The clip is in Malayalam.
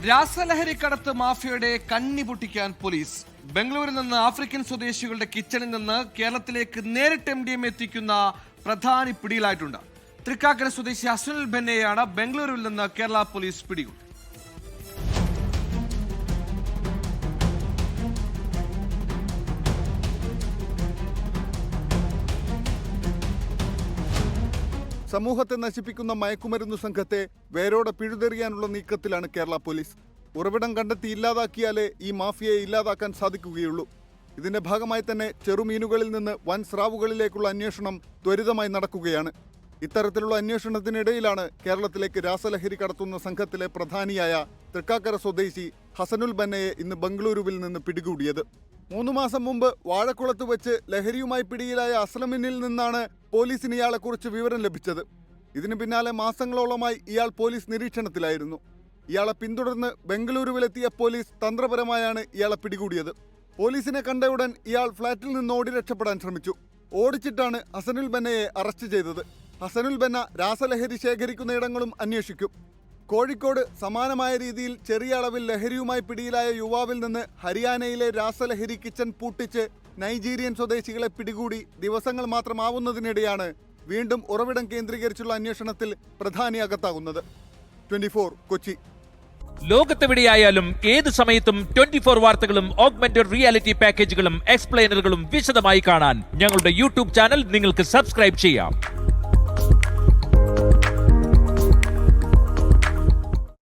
രാസലഹരിക്കടത്ത് മാഫിയയുടെ കണ്ണി പൊട്ടിക്കാൻ പോലീസ്. ബംഗളൂരിൽ നിന്ന് ആഫ്രിക്കൻ സ്വദേശികളുടെ കിച്ചണിൽ നിന്ന് കേരളത്തിലേക്ക് നേരിട്ട് എം ഡി എം എത്തിക്കുന്ന പ്രധാനി പിടിയിലായിട്ടുണ്ട്. തൃക്കാക്കര സ്വദേശി അസുനിൽ ബെന്നയെയാണ് ബംഗളൂരുവിൽ നിന്ന് കേരള പോലീസ് പിടികൂടി സമൂഹത്തെ നശിപ്പിക്കുന്ന മയക്കുമരുന്നു സംഘത്തെ വേരോടെ പിഴുതെറിയാനുള്ള നീക്കത്തിലാണ് കേരള പോലീസ്. ഉറവിടം കണ്ടെത്തി ഇല്ലാതാക്കിയാലേ ഈ മാഫിയയെ ഇല്ലാതാക്കാൻ സാധിക്കുകയുള്ളൂ. ഇതിന്റെ ഭാഗമായി തന്നെ ചെറുമീനുകളിൽ നിന്ന് വൻ സ്രാവുകളിലേക്കുള്ള അന്വേഷണം ത്വരിതമായി നടക്കുകയാണ്. ഇത്തരത്തിലുള്ള അന്വേഷണത്തിനിടയിലാണ് കേരളത്തിലേക്ക് രാസലഹരി കടത്തുന്ന സംഘത്തിലെ പ്രധാനിയായ തൃക്കാക്കര സ്വദേശി ഹസനുൽ ബന്നയെ ഇന്ന് ബംഗളൂരുവിൽ നിന്ന് പിടികൂടിയത്. മൂന്ന് മാസം മുമ്പ് വാഴക്കുളത്ത് വെച്ച് ലഹരിയുമായി പിടിയിലായ അസ്ലമിനിൽ നിന്നാണ് പോലീസിന് ഇയാളെക്കുറിച്ച് വിവരം ലഭിച്ചത്. ഇതിനു പിന്നാലെ മാസങ്ങളോളമായി ഇയാൾ പോലീസ് നിരീക്ഷണത്തിലായിരുന്നു. ഇയാളെ പിന്തുടർന്ന് ബംഗളൂരുവിലെത്തിയ പോലീസ് തന്ത്രപരമായാണ് ഇയാളെ പിടികൂടിയത്. പോലീസിനെ കണ്ട ഉടൻ ഇയാൾ ഫ്ളാറ്റിൽ നിന്ന് ഓടി രക്ഷപ്പെടാൻ ശ്രമിച്ചു. ഓടിച്ചിട്ടാണ് ഹസനുൽ ബന്നയെ അറസ്റ്റ് ചെയ്തത്. ഹസനുൽ ബന്ന രാസലഹരി ശേഖരിക്കുന്ന ഇടങ്ങളും അന്വേഷിക്കും. കോഴിക്കോട് സമാനമായ രീതിയിൽ ചെറിയ അളവിൽ ലഹരിയുമായി പിടിയിലായ യുവാവിൽ നിന്ന് ഹരിയാനയിലെ രാസലഹരി കിച്ചൺ പൂട്ടിച്ച് നൈജീരിയൻ സ്വദേശികളെ പിടികൂടി ദിവസങ്ങൾ മാത്രമാവുന്നതിനിടെയാണ് വീണ്ടും ഉറവിടം കേന്ദ്രീകരിച്ചുള്ള അന്വേഷണത്തിൽ പ്രധാനി അകത്താകുന്നത്. ട്വന്റി കൊച്ചി. ലോകത്തെവിടെയായാലും ഏത് സമയത്തും ട്വന്റി ഫോർ വാർത്തകളും ഓഗ്മെന്റഡ് റിയാലിറ്റി പാക്കേജുകളും എക്സ്പ്ലെയിനറുകളും വിശദമായി കാണാൻ ഞങ്ങളുടെ യൂട്യൂബ് ചാനൽ നിങ്ങൾക്ക് സബ്സ്ക്രൈബ് ചെയ്യാം.